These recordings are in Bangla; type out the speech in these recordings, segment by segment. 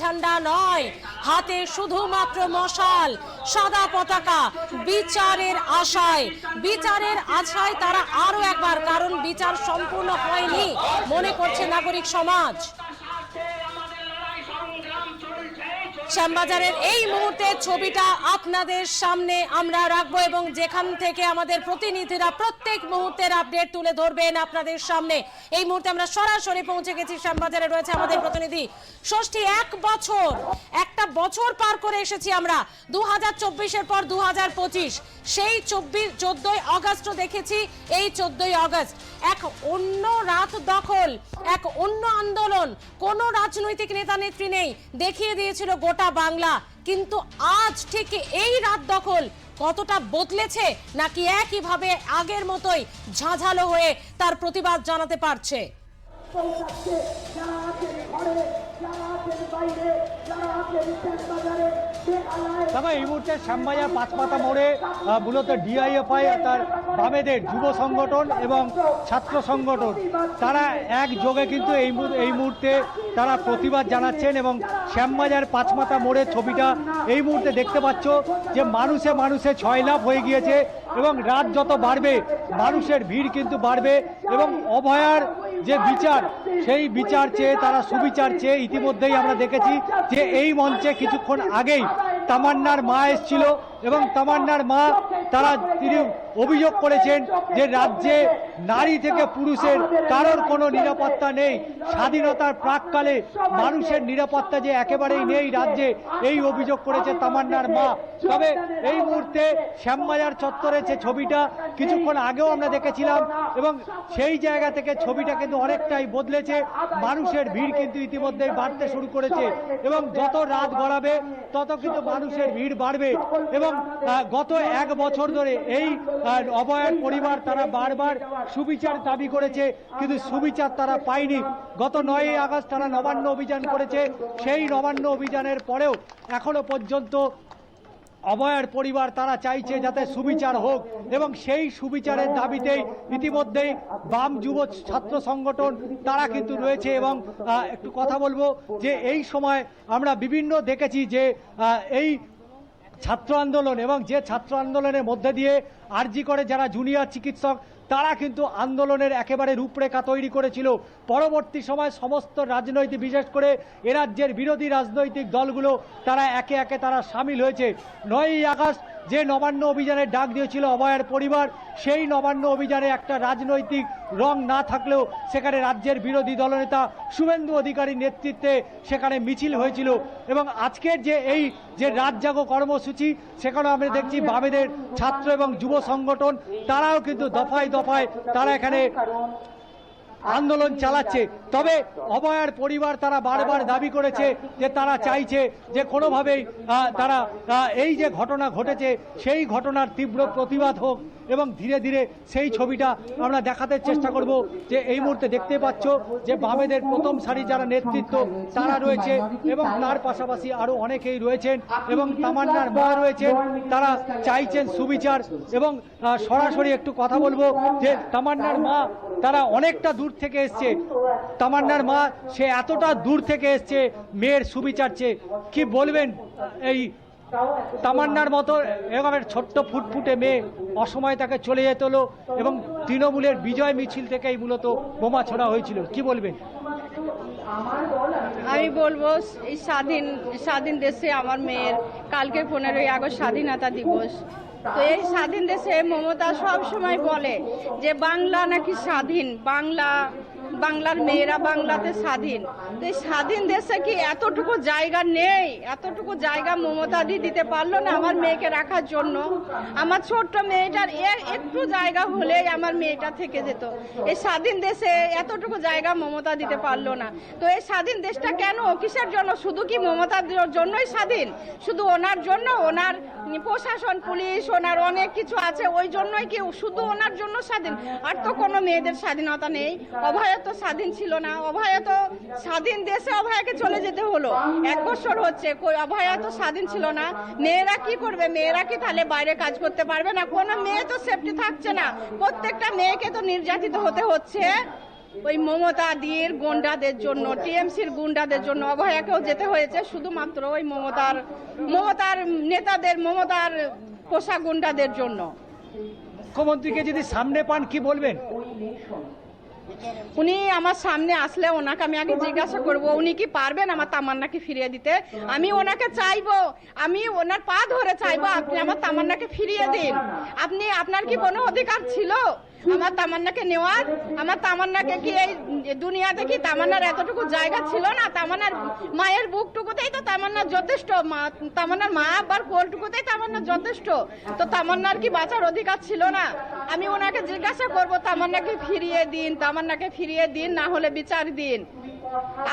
ঝান্ডা নয়, হাতে শুধুমাত্র মশাল, সাদা পতাকা, বিচারের আশায়। বিচারের আশায় তারা আরও একবার, কারণ বিচার সম্পূর্ণ হয়নি, মনে করছে নাগরিক সমাজ। শ্যামবাজারের এই মুহূর্তে ছবিটা আপনাদের সামনে আমরা রাখব এবং যেখান থেকে আমাদের প্রতিনিধিরা প্রত্যেক মুহূর্তের আপডেট তুলে ধরবেন আপনাদের সামনে। এই মুহূর্তে আমরা সরাসরি পৌঁছে গেছি, শ্যামবাজারে রয়েছে আমাদের প্রতিনিধি। ষষ্ঠী এক বছর একটা বছর পার করে এসেছি আমরা। দু হাজার চব্বিশের পর দু হাজার পঁচিশ। সেই চব্বিশ, চোদ্দই আগস্ট দেখেছি, এই চোদ্দই অগস্ট। এক অন্য রাত দখল, এক অন্য আন্দোলন। কোনো রাজনৈতিক নেতা নেত্রী নেই। দেখিয়ে দিয়েছিল গোটা বাংলা। কিন্তু আজ ঠিক এই রাত দখল কতটা বদলেছে, নাকি একইভাবে আগের মতোই ঝাঁঝালো হয়ে তার প্রতিবাদ জানাতে পারছে? পৌঁছাচ্ছে যারা আছেন ঘরে যারা আছেন বাইরে যারা আছেন বাজারে তবে এই মুহূর্তে শ্যামবাজার পাঁচপাতা মোড়ে মূলত ডিআইএফআই তার বামেদের যুব সংগঠন এবং ছাত্র সংগঠন, তারা একযোগে কিন্তু এই এই মুহূর্তে তারা প্রতিবাদ জানাচ্ছেন এবং শ্যামবাজার পাঁচমাথা মোড়ের ছবিটা এই মুহূর্তে দেখতে পাচ্ছ যে মানুষে মানুষে ছয় লাভ হয়ে গিয়েছে এবং রাত যত বাড়বে, মানুষের ভিড় কিন্তু বাড়বে এবং অভয়ার যে বিচার, সেই বিচার চেয়ে তারা সুবিচার চেয়ে ইতিমধ্যেই আমরা দেখেছি যে এই মঞ্চে কিছুক্ষণ আগেই তামান্নার মা এসেছিল। এবং তামান্নার মা তারা তিনি অভিযোগ করেছেন যে রাজ্যে নারী থেকে পুরুষের কারোর কোনো নিরাপত্তা নেই। স্বাধীনতার প্রাককালে মানুষের নিরাপত্তা যে একেবারেই নেই রাজ্যে, এই অভিযোগ করেছে তামান্নার মা। তবে এই মুহূর্তে শ্যামবাজার চত্বরে যে ছবিটা, কিছুক্ষণ আগেও আমরা দেখেছিলাম এবং সেই জায়গা থেকে ছবিটা কিন্তু অনেকটাই বদলেছে। মানুষের ভিড় কিন্তু ইতিমধ্যেই বাড়তে শুরু করেছে এবং যত রাত গড়াবে, তত কিন্তু মানুষের ভিড় বাড়বে এবং গত এক বছর ধরে এই আহ, অভয়ার পরিবার তারা বারবার সুবিচার দাবি করেছে কিন্তু সুবিচার তারা পায়নি। গত নয়ই আগস্ট তারা নবান্ন অভিযান করেছে। সেই নবান্ন অভিযানের পরেও এখনও পর্যন্ত অভয়ার পরিবার তারা চাইছে যাতে সুবিচার হোক এবং সেই সুবিচারের দাবিতেই ইতিমধ্যেই বাম যুব ছাত্র সংগঠন তারা কিন্তু রয়েছে এবং একটু কথা বলব যে এই সময় আমরা বিভিন্ন দেখেছি যে এই ছাত্র আন্দোলন এবং যে ছাত্র আন্দোলনের মধ্যে দিয়ে আরজি করে যারা জুনিয়র চিকিৎসক, তারা কিন্তু আন্দোলনের একেবারে রূপরেখা তৈরি করেছিল। পরবর্তী সময় সমস্ত রাজনৈতিক, বিশেষ করে এ রাজ্যের বিরোধী রাজনৈতিক দলগুলো, তারা একে একে তারা সামিল হয়েছে। নয়ই আগস্ট যে নবান্ন অভিযানের ডাক দিয়েছিল অভয়ের পরিবার সেই নবান্ন অভিযানে একটা রাজনৈতিক রং না থাকলেও সেখানে রাজ্যের বিরোধী দলনেতা শুভেন্দু অধিকারীর নেতৃত্বে সেখানে মিছিল হয়েছিল। এবং আজকের যে এই যে রাত জাগো কর্মসূচি সেখানেও আমরা দেখছি বামেদের ছাত্র এবং যুব সংগঠন তারাও কিন্তু দফায় দফায় তারা এখানে আন্দোলন চালাচ্ছে। তবে অভয়ার পরিবার তারা বারবার দাবি করেছে যে তারা চাইছে যে কোনোভাবেই তারা এই যে ঘটনা ঘটেছে, সেই ঘটনার তীব্র প্রতিবাদ হোক এবং ধীরে ধীরে সেই ছবিটা আমরা দেখাতে চেষ্টা করব যে এই মুহূর্তে দেখতে পাচ্ছ যে বামেদের প্রথম সারি যারা নেতৃত্ব, তারা রয়েছে এবং তার পাশাপাশি আরও অনেকেই রয়েছেন এবং তামান্নার মা রয়েছেন। তারা চাইছেন সুবিচার এবং সরাসরি একটু কথা বলব যে তামান্নার মা তারা অনেকটা দূর থেকে এসছে। তামান্নার মা, সে এতটা দূর থেকে এসছে, মেয়ের সুবিচার চেয়ে কি বলবেন এই তামান্নার মতো এরকম একটা ছোট্ট ফুটফুটে মেয়ে অসময়ে তাকে চলে যেতে হলো এবং তৃণমূলের বিজয় মিছিল থেকেই মূলত বোমা ছোড়া হয়েছিল। কি বলবেন? আমি বলব, এই স্বাধীন স্বাধীন দেশে আমার মেয়ের, কালকে পনেরোই আগস্ট স্বাধীনতা দিবস। তো এই স্বাধীন দেশে মমতা সব সময় বলে যে বাংলা নাকি স্বাধীন বাংলা বাংলার মেয়েরা বাংলাতে স্বাধীন। তো এই স্বাধীন দেশে কি এতটুকু জায়গা নেই? এতটুকু জায়গা মমতা দি দিতে পারল না আমার মেয়েকে রাখার জন্য? আমার ছোট্ট মেয়েটার একটু জায়গা হলেই আমার মেয়েটা থেকে যেত। এই স্বাধীন দেশে এতটুকু জায়গা মমতা দিতে পারল না। তো এই স্বাধীন দেশটা কেন? কিসের জন্য? শুধু কি মমতার জন্যই স্বাধীন? শুধু ওনার জন্য? ওনার প্রশাসন, পুলিশ, ওনার অনেক কিছু আছে, ওই জন্যই কি শুধু ওনার জন্য স্বাধীন? আর তো কোনো মেয়েদের স্বাধীনতা নেই। অভয় তো স্বাধীন ছিল না, অভয় তো স্বাধীন দেশে অভয়াকে চলে যেতে হলো। এক বছর হচ্ছে অভয়া তো স্বাধীন ছিল না। মেয়েরা কি করবে? মেয়েরা কি তাহলে বাইরে কাজ করতে পারবে না? কোনো মেয়ে তো সেফটি থাকছে না। প্রত্যেকটা মেয়েকে তো নির্যাতিত হতে হচ্ছে। ওই মমতা দির গুন্ডাদের জন্য, টিএমসির গুন্ডাদের জন্য অভয়াকেও যেতে হয়েছে। শুধুমাত্র ওই মমতার মমতার নেতাদের, মমতার পোষা গুন্ডাদের জন্য। মুখ্যমন্ত্রীকে যদি সামনে পান, কি বলবেন? উনি আমার সামনে আসলে ওনাকে আমি আগে জিজ্ঞাসা করব, উনি কি পারবেন আমার তামান্নাকে ফিরিয়ে দিতে? আমি ওনাকে চাইব, আমি ওনার পা ধরে চাইব, আপনি আমার তামান্নাকে ফিরিয়ে দিন। আপনি, আপনার কি কোনো অধিকার ছিল? আমার তামান্নাকে নেওয়ার, আমার তামান্নাকে কি এই দুনিয়াতে কি তামান্নার এতটুকু জায়গা ছিল না? তামান্নার মায়ের বুকটুকুতেই তো তামান্নার যথেষ্ট তামান্নার মা আবার কোলটুকুতেই তামান্নার যথেষ্ট। তো তামান্নার কি বাঁচার অধিকার ছিল না? আমি ওনাকে জিজ্ঞাসা করব, তামান্নাকে ফিরিয়ে দিন, তামান্নাকে ফিরিয়ে দিন, না হলে বিচার দিন।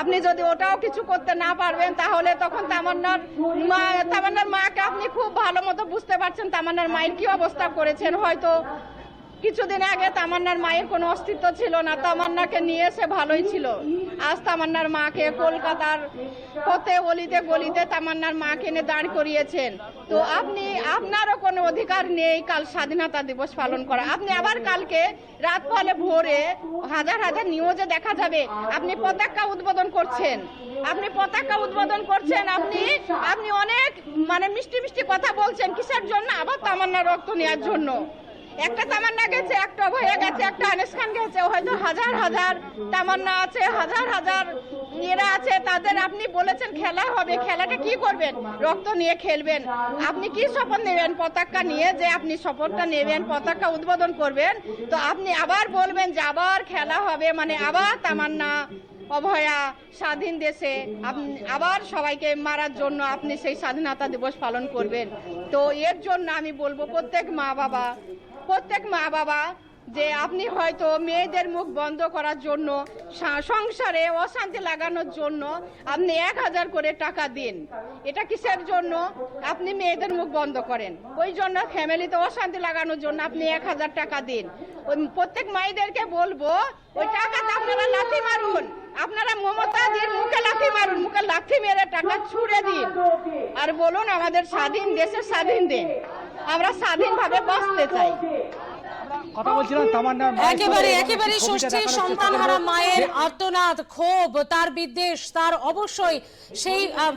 আপনি যদি ওটাও কিছু করতে না পারবেন, তাহলে তখন তামান্নার মা, তামান্নার মাকে আপনি খুব ভালো মতো বুঝতে পারছেন, তামান্নার মায়ের কি অবস্থা করেছেন। হয়তো কিছুদিন আগে তামান্নার মায়ের কোনো অস্তিত্ব ছিল না। তামান্নাকে নিয়ে এসে ভালোই ছিল। আজ তামান্নার মাকে কলকাতার পথে অলিতে গলিতে তামান্নার মাকে এনে দাঁড় করিয়েছেন। তো আপনি, আপনারও কোনো অধিকার নেই কাল স্বাধীনতা দিবস পালন করা। আপনি আবার কালকে রাত ফলে ভোরে হাজার হাজার নিউজে দেখা যাবে। আপনি পতাকা উদ্বোধন করছেন। আপনি পতাকা উদ্বোধন করছেন। আপনি আপনি অনেক মানে মিষ্টি মিষ্টি কথা বলছেন। কিসের জন্য? আবার তামান্না রক্ত নেওয়ার জন্য। একটা তামান্না গেছে, একটা হয়ে গেছে, একটা আনিস খান গেছে। হয়তো হাজার হাজার তামান্না আছে, হাজার হাজার এরা আছে, তাদের আপনি বলেছেন খেলা হবে, খেলাটা কি করবেন? রক্ত নিয়ে খেলবেন। আপনি কি শপথ নেবেন? পতাকা নিয়ে যে আপনি শপথটা নেবেন, পতাকা উদ্বোধন করবেন, তো আপনি আবার বলবেন যে আবার খেলা হবে মানে আবার তামান্না, অভয়া, স্বাধীন দেশে, আপনি আবার সবাইকে মারার জন্য আপনি সেই স্বাধীনতা দিবস পালন করবেন। তো এর জন্য আমি বলব প্রত্যেক মা বাবা প্রত্যেক মা বাবা যে আপনি হয়তো মেয়েদের মুখ বন্ধ করার জন্য সংসারে অশান্তি লাগানোর জন্য আপনি এক হাজার করে টাকা দিন। এটা কিসের জন্য? আপনি মেয়েদের মুখ বন্ধ করেন। ওই জন্য ফ্যামিলিতে অশান্তি লাগানোর জন্য আপনি এক হাজার টাকা দিন। ওই প্রত্যেক মায়েদেরকে বলব, ওই টাকাতে আপনারা লাথি মারুন। আপনারা মমতা দিন, মুখে লাথি মারুন, মুখে লাথি মেরে টাকা ছুড়ে দিন। আর বলুন, আমাদের স্বাধীন দেশের স্বাধীন দিন। আমরা স্বাধীনভাবে বাঁচতে চাই। কথা বলছিলাম তামান্নার একেবারে সন্তানহারা মায়ের আর্তনাদ ক্ষোভ তার বিদ্বেষ তার অবশ্যই সেই আহ,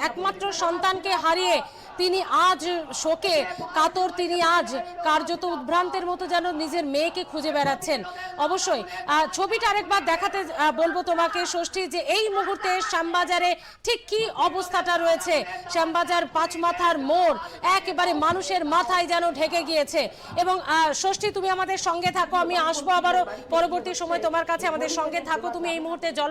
একমাত্র সন্তানকে হারিয়ে তিনি আজ শোকে কাতর, তিনি আজ কার্যত উদ্ভ্রান্তের মতো যেন নিজের মেয়েকে খুঁজে বেড়াচ্ছেন। অবশ্যই ছবিটা আরেকবার দেখাতে বলব তোমাকে ষষ্ঠী, যে এই মুহূর্তে শ্যামবাজারে ঠিক কি অবস্থাটা রয়েছে? শ্যামবাজার পাঁচ মাথার মোড়, একেবারে মানুষের মাথায় যেন ঢেকে গিয়েছে। এবং ষষ্ঠী, তুমি আমাদের সঙ্গে থাকো, আমি আসব আবারও। পরবর্তী সময় তোমার কাছে আমাদের সঙ্গে থাকো। তুমি এই মুহূর্তে জল